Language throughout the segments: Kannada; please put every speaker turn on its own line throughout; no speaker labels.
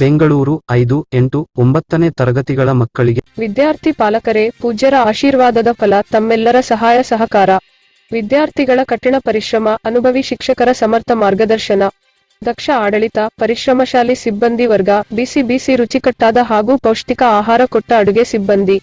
ಬೆಂಗಳೂರು ಐದು ಎಂಟು ಒಂಬತ್ತನೇ ತರಗತಿಗಳ ಮಕ್ಕಳಿಗೆ.
ವಿದ್ಯಾರ್ಥಿ ಪಾಲಕರೇ, ಪೂಜ್ಯರ ಆಶೀರ್ವಾದದ ಫಲ ತಮ್ಮೆಲ್ಲರ ಸಹಾಯ ಸಹಕಾರ. ವಿದ್ಯಾರ್ಥಿಗಳ ಕಠಿಣ ಪರಿಶ್ರಮ, ಅನುಭವಿ ಶಿಕ್ಷಕರ ಸಮರ್ಥ ಮಾರ್ಗದರ್ಶನ. ದಕ್ಷ ಆಡಳಿತ, ಪರಿಶ್ರಮಶಾಲಿ ಸಿಬ್ಬಂದಿ ವರ್ಗ, ಬಿಸಿ ಬಿಸಿ ರುಚಿಕಟ್ಟಾದ ಹಾಗೂ ಪೌಷ್ಟಿಕ ಆಹಾರ ಕೊಟ್ಟ ಅಡುಗೆ ಸಿಬ್ಬಂದಿ.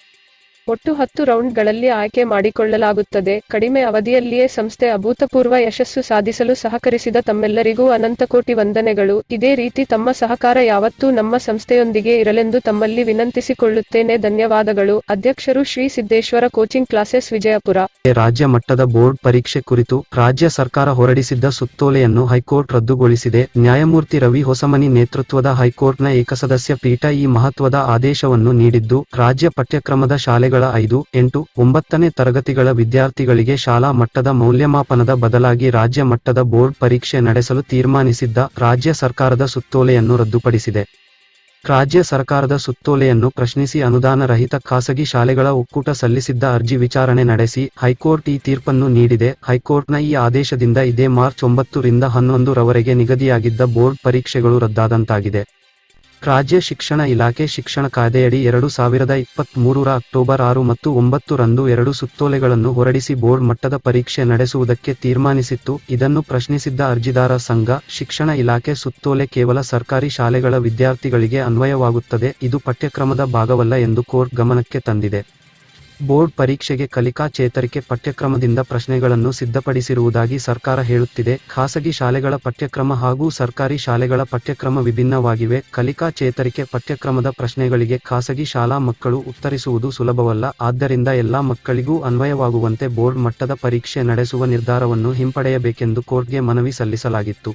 ಒಟ್ಟು ಹತ್ತು ರೌಂಡ್ಗಳಲ್ಲಿ ಆಯ್ಕೆ ಮಾಡಿಕೊಳ್ಳಲಾಗುತ್ತದೆ. ಕಡಿಮೆ ಅವಧಿಯಲ್ಲಿಯೇ ಸಂಸ್ಥೆ ಅಭೂತಪೂರ್ವ ಯಶಸ್ಸು ಸಾಧಿಸಲು ಸಹಕರಿಸಿದ ತಮ್ಮೆಲ್ಲರಿಗೂ ಅನಂತಕೋಟಿ ವಂದನೆಗಳು. ಇದೇ ರೀತಿ ತಮ್ಮ ಸಹಕಾರ ಯಾವತ್ತೂ ನಮ್ಮ ಸಂಸ್ಥೆಯೊಂದಿಗೆ ಇರಲೆಂದು ತಮ್ಮಲ್ಲಿ ವಿನಂತಿಸಿಕೊಳ್ಳುತ್ತೇನೆ. ಧನ್ಯವಾದಗಳು. ಅಧ್ಯಕ್ಷರು ಶ್ರೀ ಸಿದ್ದೇಶ್ವರ ಕೋಚಿಂಗ್ ಕ್ಲಾಸಸ್ ವಿಜಯಪುರ.
ರಾಜ್ಯ ಮಟ್ಟದ ಬೋರ್ಡ್ ಪರೀಕ್ಷೆ ಕುರಿತು ರಾಜ್ಯ ಸರ್ಕಾರ ಹೊರಡಿಸಿದ್ದ ಸುತ್ತೋಲೆಯನ್ನು ಹೈಕೋರ್ಟ್ ರದ್ದುಗೊಳಿಸಿದೆ. ನ್ಯಾಯಮೂರ್ತಿ ರವಿ ಹೊಸಮನಿ ನೇತೃತ್ವದ ಹೈಕೋರ್ಟ್ನ ಏಕಸದಸ್ಯ ಪೀಠ ಈ ಮಹತ್ವದ ಆದೇಶವನ್ನು ನೀಡಿದ್ದು, ರಾಜ್ಯ ಪಠ್ಯಕ್ರಮದ ಶಾಲೆಗಳ ಐದು, ಎಂಟು, ಒಂಬತ್ತನೇ ತರಗತಿಗಳ ವಿದ್ಯಾರ್ಥಿಗಳಿಗೆ ಶಾಲಾ ಮಟ್ಟದ ಮೌಲ್ಯಮಾಪನದ ಬದಲಾಗಿ ರಾಜ್ಯ ಮಟ್ಟದ ಬೋರ್ಡ್ ಪರೀಕ್ಷೆ ನಡೆಸಲು ತೀರ್ಮಾನಿಸಿದ್ದ ರಾಜ್ಯ ಸರ್ಕಾರದ ಸುತ್ತೋಲೆಯನ್ನು ರದ್ದುಪಡಿಸಿದೆ. ರಾಜ್ಯ ಸರ್ಕಾರದ ಸುತ್ತೋಲೆಯನ್ನು ಪ್ರಶ್ನಿಸಿ ಅನುದಾನ ರಹಿತ ಖಾಸಗಿ ಶಾಲೆಗಳ ಒಕ್ಕೂಟ ಸಲ್ಲಿಸಿದ್ದ ಅರ್ಜಿ ವಿಚಾರಣೆ ನಡೆಸಿ ಹೈಕೋರ್ಟ್ ಈ ತೀರ್ಪನ್ನು ನೀಡಿದೆ. ಹೈಕೋರ್ಟ್ನ ಈ ಆದೇಶದಿಂದ ಇದೇ ಮಾರ್ಚ್ ಒಂಬತ್ತು ರಿಂದ ಹನ್ನೊಂದು ರವರೆಗೆ ನಿಗದಿಯಾಗಿದ್ದ ಬೋರ್ಡ್ ಪರೀಕ್ಷೆಗಳು ರದ್ದಾದಂತಾಗಿದೆ. ರಾಜ್ಯ ಶಿಕ್ಷಣ ಇಲಾಖೆ ಶಿಕ್ಷಣ ಕಾಯ್ದೆಯಡಿ ಎರಡು ಸಾವಿರದ ಇಪ್ಪತ್ತ್ ಮೂರರ ಅಕ್ಟೋಬರ್ ಆರು ಮತ್ತು ಒಂಬತ್ತರಂದು ಎರಡು ಸುತ್ತೋಲೆಗಳನ್ನು ಹೊರಡಿಸಿ ಬೋರ್ಡ್ ಮಟ್ಟದ ಪರೀಕ್ಷೆ ನಡೆಸುವುದಕ್ಕೆ ತೀರ್ಮಾನಿಸಿತ್ತು. ಇದನ್ನು ಪ್ರಶ್ನಿಸಿದ್ದ ಅರ್ಜಿದಾರ ಸಂಘ, ಶಿಕ್ಷಣ ಇಲಾಖೆ ಸುತ್ತೋಲೆ ಕೇವಲ ಸರ್ಕಾರಿ ಶಾಲೆಗಳ ವಿದ್ಯಾರ್ಥಿಗಳಿಗೆ ಅನ್ವಯವಾಗುತ್ತದೆ. ಇದು ಪಠ್ಯಕ್ರಮದ ಭಾಗವಲ್ಲ ಎಂದು ಕೋರ್ಟ್ ಗಮನಕ್ಕೆ ತಂದಿದೆ. ಬೋರ್ಡ್ ಪರೀಕ್ಷೆಗೆ ಕಲಿಕಾ ಚೇತರಿಕೆ ಪಠ್ಯಕ್ರಮದಿಂದ ಪ್ರಶ್ನೆಗಳನ್ನು ಸಿದ್ಧಪಡಿಸಿರುವುದಾಗಿ ಸರ್ಕಾರ ಹೇಳುತ್ತಿದೆ. ಖಾಸಗಿ ಶಾಲೆಗಳ ಪಠ್ಯಕ್ರಮ ಹಾಗೂ ಸರ್ಕಾರಿ ಶಾಲೆಗಳ ಪಠ್ಯಕ್ರಮ ವಿಭಿನ್ನವಾಗಿವೆ. ಕಲಿಕಾ ಚೇತರಿಕೆ ಪಠ್ಯಕ್ರಮದ ಪ್ರಶ್ನೆಗಳಿಗೆ ಖಾಸಗಿ ಶಾಲಾ ಮಕ್ಕಳು ಉತ್ತರಿಸುವುದು ಸುಲಭವಲ್ಲ. ಆದ್ದರಿಂದ ಎಲ್ಲಾ ಮಕ್ಕಳಿಗೂ ಅನ್ವಯವಾಗುವಂತೆ ಬೋರ್ಡ್ ಮಟ್ಟದ ಪರೀಕ್ಷೆ ನಡೆಸುವ ನಿರ್ಧಾರವನ್ನು ಹಿಂಪಡೆಯಬೇಕೆಂದು ಕೋರ್ಟ್ಗೆ ಮನವಿ ಸಲ್ಲಿಸಲಾಗಿತ್ತು.